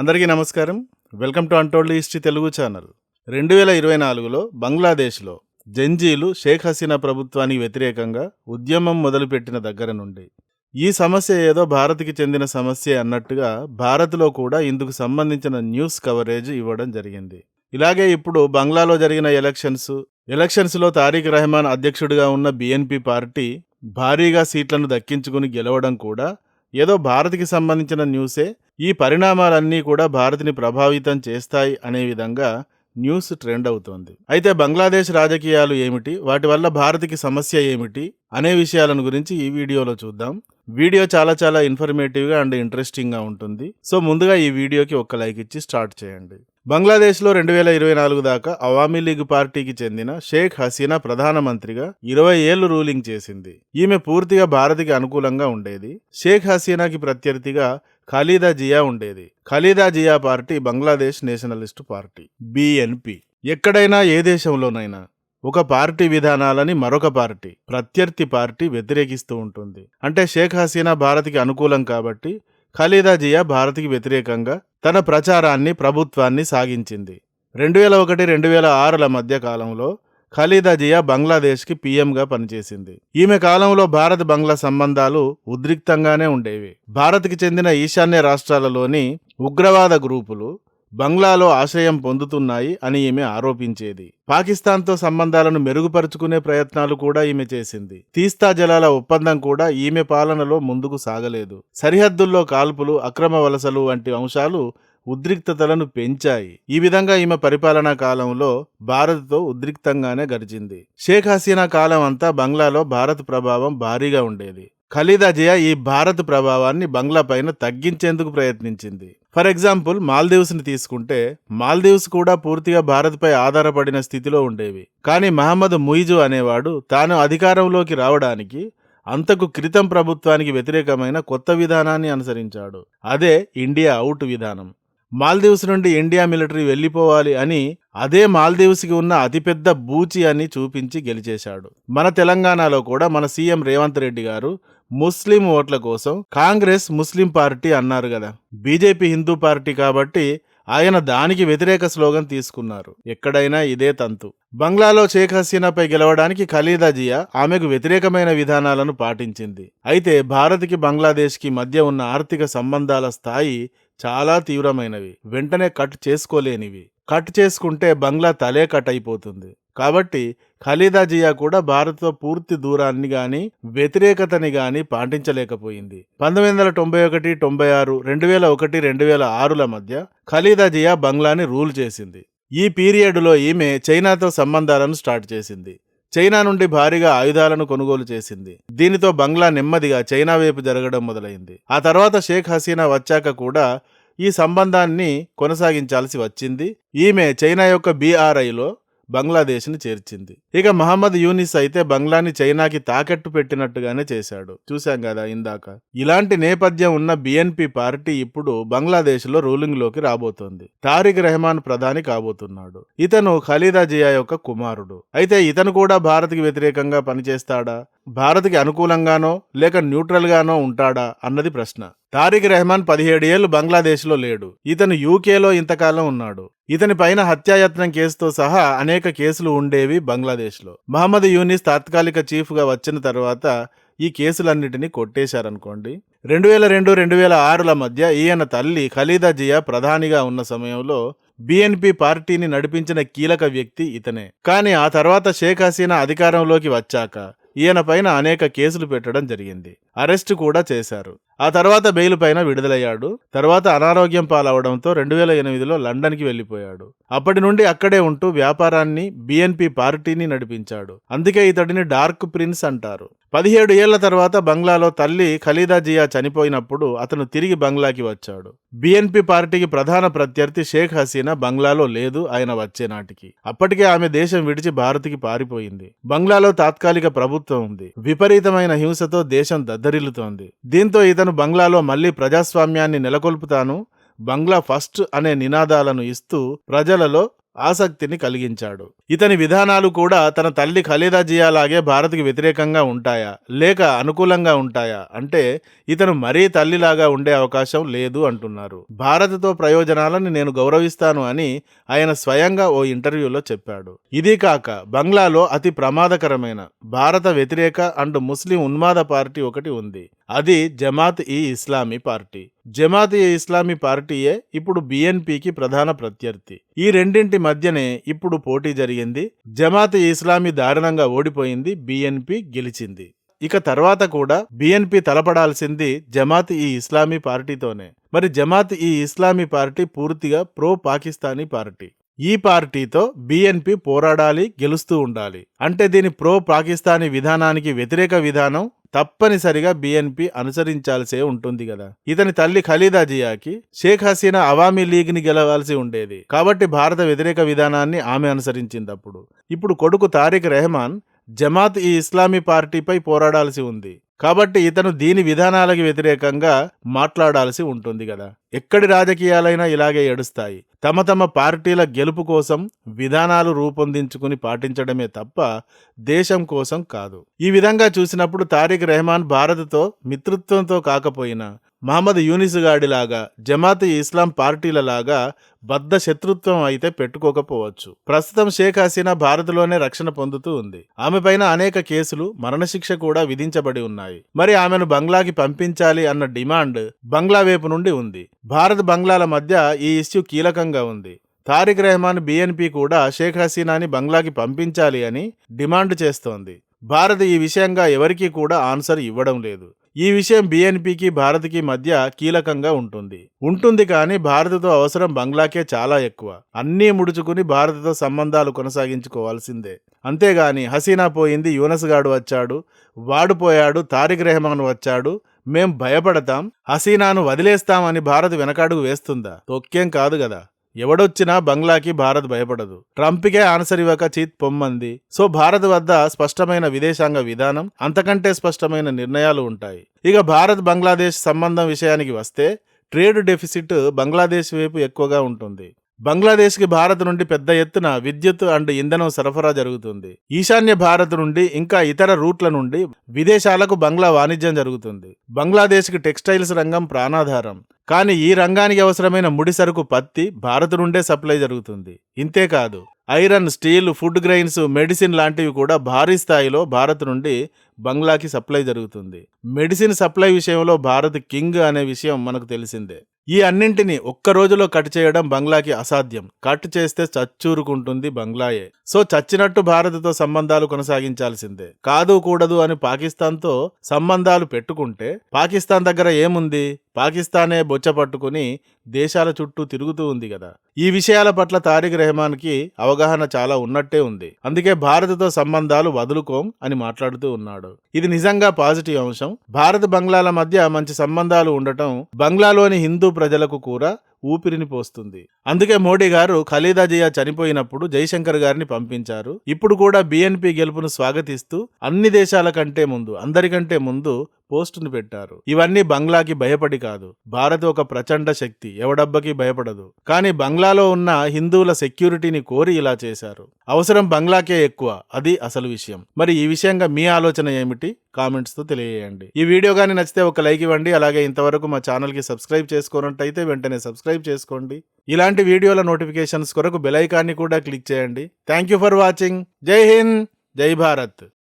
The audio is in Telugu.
అందరికీ నమస్కారం. Welcome to untold history Telugu channel. రెండు వేల ఇరవై నాలుగులో బంగ్లాదేశ్లో జంజీలు షేక్ హసీనా ప్రభుత్వానికి వ్యతిరేకంగా ఉద్యమం మొదలుపెట్టిన దగ్గర నుండి. ఈ సమస్య ఏదో భారత్కి చెందిన సమస్య అన్నట్టుగా భారత్లో కూడా ఇందుకు సంబంధించిన న్యూస్ కవరేజ్ ఇవ్వడం జరిగింది. ఇలాగే ఇప్పుడు బంగ్లాలో జరిగిన ఎలక్షన్స్ ఎలక్షన్స్లో తారిక్ రెహమాన్ అధ్యక్షుడిగా ఉన్న బిఎన్పి పార్టీ భారీగా సీట్లను దక్కించుకుని గెలవడం కూడా ఏదో భారత్కి సంబంధించిన న్యూసే. ఈ పరిణామాలన్నీ కూడా భారత్ని ప్రభావితం చేస్తాయి అనే విధంగా న్యూస్ ట్రెండ్ అవుతోంది. అయితే బంగ్లాదేశ్ రాజకీయాలు ఏమిటి? వాటి వల్ల భారత్కి సమస్య ఏమిటి? అనే విషయాలను గురించి ఈ వీడియోలో చూద్దాం. వీడియో చాలా చాలా ఇన్ఫర్మేటివ్గా అండ్ ఇంట్రెస్టింగ్గా ఉంటుంది. సో ముందుగా ఈ వీడియోకి ఒక్క లైక్ ఇచ్చి స్టార్ట్ చేయండి. బంగ్లాదేశ్లో రెండు వేల ఇరవై నాలుగు దాకా అవామీ లీగ్ పార్టీకి చెందిన షేక్ హసీనా ప్రధానమంత్రిగా ఇరవై ఏళ్ళు రూలింగ్ చేసింది. ఈమె పూర్తిగా భారత్కి అనుకూలంగా ఉండేది. షేక్ హసీనాకి ప్రత్యర్థిగా ఖలీదా జియా ఉండేది. Khaleda Zia party Bangladesh nationalist party BNP ఎక్కడైనా ఏ దేశంలోనైనా ఒక పార్టీ విధానాలని మరొక పార్టీ ప్రత్యర్థి పార్టీ వ్యతిరేకిస్తూ ఉంటుంది. అంటే షేక్ హసీనా భారత్కి అనుకూలం కాబట్టి ఖలీదా జియా భారత్కి వ్యతిరేకంగా తన ప్రచారాన్ని ప్రభుత్వాన్ని సాగించింది. రెండు వేల ఒకటి రెండు వేల ఆరుల మధ్య కాలంలో ఖలీదా జియా బంగ్లాదేశ్కి పీఎంగా పనిచేసింది. ఈమె కాలంలో భారత్ బంగ్లా సంబంధాలు ఉద్రిక్తంగానే ఉండేవి. భారత్కి చెందిన ఈశాన్య రాష్ట్రాలలోని ఉగ్రవాద గ్రూపులు బంగ్లాలో ఆశ్రయం పొందుతున్నాయి అని ఈమె ఆరోపించేది. పాకిస్తాన్తో సంబంధాలను మెరుగుపరుచుకునే ప్రయత్నాలు కూడా ఈమె చేసింది. తీస్తా జలాల ఒప్పందం కూడా ఈమె పాలనలో ముందుకు సాగలేదు. సరిహద్దుల్లో కాల్పులు అక్రమ వలసలు వంటి అంశాలు ఉద్రిక్తతలను పెంచాయి. ఈ విధంగా ఈమె పరిపాలనా కాలంలో భారత్తో ఉద్రిక్తంగానే గడిచింది. షేక్ హసీనా కాలం అంతా బంగ్లాలో భారత్ ప్రభావం భారీగా ఉండేది. ఖలీదా ఈ భారత్ ప్రభావాన్ని బంగ్లా పైన తగ్గించేందుకు ప్రయత్నించింది. ఫర్ ఎగ్జాంపుల్ మాల్దీవ్స్ని తీసుకుంటే మాల్దీవ్స్ కూడా పూర్తిగా భారత్పై ఆధారపడిన స్థితిలో ఉండేవి. కానీ మహమ్మద్ ముయిజు అనేవాడు తాను అధికారంలోకి రావడానికి అంతకు క్రితం ప్రభుత్వానికి వ్యతిరేకమైన కొత్త విధానాన్ని అనుసరించాడు. అదే ఇండియా అవుట్ విధానం. మాల్దీవ్స్ నుండి ఇండియా మిలిటరీ వెళ్ళిపోవాలి అని అదే మాల్దీవ్స్కి ఉన్న అతిపెద్ద బూచి అని చూపించి గెలిచేశాడు. మన తెలంగాణలో కూడా మన సీఎం రేవంత్ రెడ్డి గారు ముస్లిం ఓట్ల కోసం కాంగ్రెస్ ముస్లిం పార్టీ అన్నారు కదా. బీజేపీ హిందూ పార్టీ కాబట్టి ఆయన దానికి వ్యతిరేక స్లోగన్ తీసుకున్నారు. ఎక్కడైనా ఇదే తంతు. బంగ్లాలో షేక్ హసీనాపై గెలవడానికి ఖలీదా జియా ఆమెకు వ్యతిరేకమైన విధానాలను పాటించింది. అయితే భారత్కి బంగ్లాదేశ్కి మధ్య ఉన్న ఆర్థిక సంబంధాల స్థాయి చాలా తీవ్రమైనవి. వెంటనే కట్ చేసుకోలేనివి. కట్ చేసుకుంటే బంగ్లా తలే కట్ అయిపోతుంది. కాబట్టి ఖలీదా జియా కూడా భారత్తో పూర్తి దూరాన్ని గాని వ్యతిరేకతని గాని పాటించలేకపోయింది. పంతొమ్మిది వందల తొంభై ఒకటి తొంభై ఆరు రెండు వేల ఒకటి రెండు వేల ఆరుల మధ్య ఖలీదా జియా బంగ్లాని రూల్ చేసింది. ఈ పీరియడ్లో ఈమె చైనాతో సంబంధాలను స్టార్ట్ చేసింది. చైనా నుండి భారీగా ఆయుధాలను కొనుగోలు చేసింది. దీనితో బంగ్లా నెమ్మదిగా చైనా వైపు జరగడం మొదలైంది. ఆ తర్వాత షేక్ హసీనా వచ్చాక కూడా ఈ సంబంధాన్ని కొనసాగించాల్సి వచ్చింది. ఈమె చైనా యొక్క బీఆర్ఐలో బంగ్లాదేశ్ని చేర్చింది. ఇక మహమ్మద్ యూనిస్ అయితే బంగ్లాని చైనాకి తాకట్టు పెట్టినట్టుగానే చేశాడు. చూశాం కదా ఇందాక. ఇలాంటి నేపథ్యం ఉన్న బిఎన్పి పార్టీ ఇప్పుడు బంగ్లాదేశ్లో రూలింగ్లోకి రాబోతోంది. తారిక్ రెహమాన్ ప్రధాని కాబోతున్నాడు. ఇతను ఖలీదా జియా యొక్క కుమారుడు. అయితే ఇతను కూడా భారత్కి వ్యతిరేకంగా పనిచేస్తాడా? భారత్కి అనుకూలంగానో లేక న్యూట్రల్గానో ఉంటాడా అన్నది ప్రశ్న. తారిక్ రెహమాన్ పదిహేడు ఏళ్ళు బంగ్లాదేశ్లో లేడు. ఇతను యూకేలో ఇంతకాలం ఉన్నాడు. ఇతని పైన హత్యాయత్నం కేసుతో సహా అనేక కేసులు ఉండేవి బంగ్లాదేశ్లో. మహమ్మద్ యూనిస్ తాత్కాలిక చీఫ్గా వచ్చిన తర్వాత ఈ కేసులన్నిటినీ కొట్టేశారనుకోండి. రెండు వేల రెండు రెండు వేల ఆరుల మధ్య ఈయన తల్లి ఖలీదా జియా ప్రధానిగా ఉన్న సమయంలో బిఎన్పి పార్టీని నడిపించిన కీలక వ్యక్తి ఇతనే. కానీ ఆ తర్వాత షేక్ హసీనా అధికారంలోకి వచ్చాక ఈయన పైన అనేక కేసులు పెట్టడం జరిగింది. అరెస్టు కూడా చేశారు. ఆ తర్వాత బెయిల్ పైన విడుదలయ్యాడు. తర్వాత అనారోగ్యం పాలవడంతో రెండు వేల ఎనిమిదిలో లండన్కి వెళ్ళిపోయాడు. అప్పటి నుండి అక్కడే ఉంటూ వ్యాపారాన్ని బిఎన్పి పార్టీని నడిపించాడు. అందుకే ఇతడిని డార్క్ ప్రిన్స్ అంటారు. పదిహేడు ఏళ్ళ తర్వాత బంగ్లాలో తల్లి ఖలీదా జియా చనిపోయినప్పుడు అతను తిరిగి బంగ్లాకి వచ్చాడు. బిఎన్పి పార్టీకి ప్రధాన ప్రత్యర్థి షేక్ హసీనా బంగ్లాలో లేదు ఆయన వచ్చే నాటికి. అప్పటికే ఆమె దేశం విడిచి భారత్కి పారిపోయింది. బంగ్లాలో తాత్కాలిక ప్రభుత్వం ఉంది. విపరీతమైన హింసతో దేశం దద్దరిల్లుతోంది. దీంతో ఇతను బంగ్లాలో మళ్ళీ ప్రజాస్వామ్యాన్ని నెలకొల్పుతాను బంగ్లా ఫస్ట్ అనే నినాదాలను ఇస్తూ ప్రజలలో ఆసక్తిని కలిగించాడు. ఇతని విధానాలు కూడా తన తల్లి ఖలీదా జియాలాగే భారత్కి వ్యతిరేకంగా ఉంటాయా? లేక అనుకూలంగా ఉంటాయా? అంటే ఇతను మరీ తల్లిలాగా ఉండే అవకాశం లేదు అంటున్నారు. భారత్తో ప్రయోజనాలను నేను గౌరవిస్తాను అని ఆయన స్వయంగా ఓ ఇంటర్వ్యూలో చెప్పాడు. ఇది కాక బంగ్లాలో అతి ప్రమాదకరమైన భారత వ్యతిరేక అండ్ ముస్లిం ఉన్మాద పార్టీ ఒకటి ఉంది. అది జమాత్ ఈ ఇస్లామీ పార్టీ. జమాత్ ఇస్లామీ పార్టీయే ఇప్పుడు బిఎన్పికి ప్రధాన ప్రత్యర్థి. ఈ రెండింటి మధ్యనే ఇప్పుడు పోటీ జరిగింది. జమాత్ ఇస్లామీ దారుణంగా ఓడిపోయింది బిఎన్పి గెలిచింది. ఇక తర్వాత కూడా బిఎన్పి తలపడాల్సింది జమాత్ ఈ ఇస్లామీ పార్టీతోనే. మరి జమాత్ ఈ ఇస్లామీ పార్టీ పూర్తిగా ప్రో పాకిస్తానీ పార్టీ. ఈ పార్టీతో బిఎన్పి పోరాడాలి గెలుస్తూ ఉండాలి. అంటే దీని ప్రో పాకిస్తానీ విధానానికి వ్యతిరేక విధానం తప్పనిసరిగా బిఎన్పి అనుసరించాల్సే ఉంటుంది కదా. ఇతని తల్లి ఖలీదా జియాకి షేక్ హసీనా అవామీ లీగ్ని గెలవాల్సి ఉండేది. కాబట్టి భారత వ్యతిరేక విధానాన్ని ఆమె అనుసరించింది అప్పుడు ఇప్పుడు కొడుకు తారిక్ రెహమాన్ జమాత్ ఈ ఇస్లామీ పార్టీపై పోరాడాల్సి ఉంది. కాబట్టి ఇతను దీని విధానాలకు వ్యతిరేకంగా మాట్లాడాల్సి ఉంటుంది కదా. ఎక్కడి రాజకీయాలైనా ఇలాగే ఏడుస్తాయి. తమ తమ పార్టీల గెలుపు కోసం విధానాలు రూపొందించుకుని పాటించడమే తప్ప దేశం కోసం కాదు. ఈ విధంగా చూసినప్పుడు తారిక్ రెహమాన్ భారత్తో మిత్రత్వంతో కాకపోయినా మహమ్మద్ యూనిస్ గాడిలాగా జమాత్ ఇస్లాం పార్టీలలాగా బద్ద శత్రుత్వం అయితే పెట్టుకోకపోవచ్చు. ప్రస్తుతం షేక్ హసీనా భారత్లోనే రక్షణ పొందుతూ ఉంది. ఆమె పైన అనేక కేసులు మరణశిక్ష కూడా విధించబడి ఉన్నాయి. మరి ఆమెను బంగ్లాకి పంపించాలి అన్న డిమాండ్ బంగ్లా వైపు నుండి ఉంది. భారత్ బంగ్లాల మధ్య ఈ ఇష్యూ కీలకంగా ఉంది. తారిక్ రెహమాన్ బీఎన్పీ కూడా షేక్ హసీనాని బంగ్లాకి పంపించాలి అని డిమాండ్ చేస్తోంది. భారత్ ఈ విషయంగా ఎవరికీ కూడా ఆన్సర్ ఇవ్వడం లేదు. ఈ విషయం బీఎన్పీకి భారత్కి మధ్య కీలకంగా ఉంటుంది. ఉంటుంది కానీ భారత్తో అవసరం బంగ్లాకే చాలా ఎక్కువ. అన్నీ ముడుచుకుని భారత్తో సంబంధాలు కొనసాగించుకోవాల్సిందే. అంతేగాని హసీనా పోయింది యూనస్ గాడు వచ్చాడు వాడు పోయాడు తారిక్ రెహమాన్ వచ్చాడు మేం భయపడతాం హసీనాను వదిలేస్తామని భారత్ వెనకాడుగు వేస్తుందా? తొక్కేం కాదు కదా. ఎవడొచ్చినా బంగ్లాకి భారత్ భయపడదు. ట్రంప్కే ఆన్సర్ ఇవ్వక చీత్ పొమ్మంది. సో భారత్ వద్ద స్పష్టమైన విదేశాంగ విధానం అంతకంటే స్పష్టమైన నిర్ణయాలు ఉంటాయి. ఇక భారత్ బంగ్లాదేశ్ సంబంధం విషయానికి వస్తే ట్రేడ్ డెఫిసిట్ బంగ్లాదేశ్ వైపు ఎక్కువగా ఉంటుంది. బంగ్లాదేశ్కి భారత్ నుండి పెద్ద ఎత్తున విద్యుత్ అండ్ ఇంధనం సరఫరా జరుగుతుంది. ఈశాన్య భారత్ నుండి ఇంకా ఇతర రూట్ల నుండి విదేశాలకు బంగ్లా వాణిజ్యం జరుగుతుంది. బంగ్లాదేశ్కి టెక్స్టైల్స్ రంగం ప్రాణాధారం. కానీ ఈ రంగానికి అవసరమైన ముడి సరుకు పత్తి భారత్ నుండే సప్లై జరుగుతుంది. ఇంతేకాదు iron steel food grains medicine లాంటివి కూడా భారీ స్థాయిలో భారత్ నుండి బంగ్లాకి సప్లై జరుగుతుంది. మెడిసిన్ సప్లై విషయంలో భారత్ కింగ్ అనే విషయం మనకు తెలిసిందే. ఈ అన్నింటిని ఒక్క రోజులో కట్ చేయడం బంగ్లాకి అసాధ్యం. కట్ చేస్తే చచ్చూరుకుంటుంది బంగ్లాయే. సో చచ్చినట్టు భారత్తో సంబంధాలు కొనసాగించాల్సిందే. కాదు కూడదు అని పాకిస్తాన్తో సంబంధాలు పెట్టుకుంటే పాకిస్తాన్ దగ్గర ఏముంది? పాకిస్తానే బొచ్చ పట్టుకుని దేశాల చుట్టూ తిరుగుతూ ఉంది కదా. ఈ విషయాల పట్ల తారిక్ రెహమాన్కి అవగాహన చాలా ఉన్నట్టే ఉంది. అందుకే భారత్తో సంబంధాలు వదులుకోం అని మాట్లాడుతూ ఉన్నాడు. ఇది నిజంగా పాజిటివ్ అంశం. భారత్ బంగ్లాల మధ్య మంచి సంబంధాలు ఉండటం బంగ్లాలోని హిందూ ప్రజలకు కూడా ఊపిరిని పోస్తుంది. అందుకే మోడీ గారు ఖలీదా జియా చనిపోయినప్పుడు జైశంకర్ గారిని పంపించారు. ఇప్పుడు కూడా బిఎన్పి గెలుపును స్వాగతిస్తూ అన్ని దేశాల కంటే ముందు అందరికంటే ముందు పోస్టును పెట్టారు. ఇవన్నీ బంగ్లాకి భయపడి కాదు. భారత్ ఒక ప్రచండ శక్తి. ఎవడబ్బకి భయపడదు. కానీ బంగ్లాలో ఉన్న హిందువుల సెక్యూరిటీని కోరి ఇలా చేశారు. అవసరం బంగ్లాకే ఎక్కువ. అది అసలు విషయం. మరి ఈ విషయంగా మీ ఆలోచన ఏమిటి? కామెంట్స్తో తెలియజేయండి. ఈ వీడియో కానీ నచ్చితే ఒక లైక్ ఇవ్వండి. అలాగే ఇంతవరకు మా ఛానల్కి సబ్స్క్రైబ్ చేసుకోనట్టయితే వెంటనే సబ్స్క్రైబ్ చేసుకోండి. ఇలాంటి వీడియోల నోటిఫికేషన్స్ కొరకు బెల్ ఐకాన్ని కూడా క్లిక్ చేయండి. Thank you for watching. జై హింద్. జై భారత్.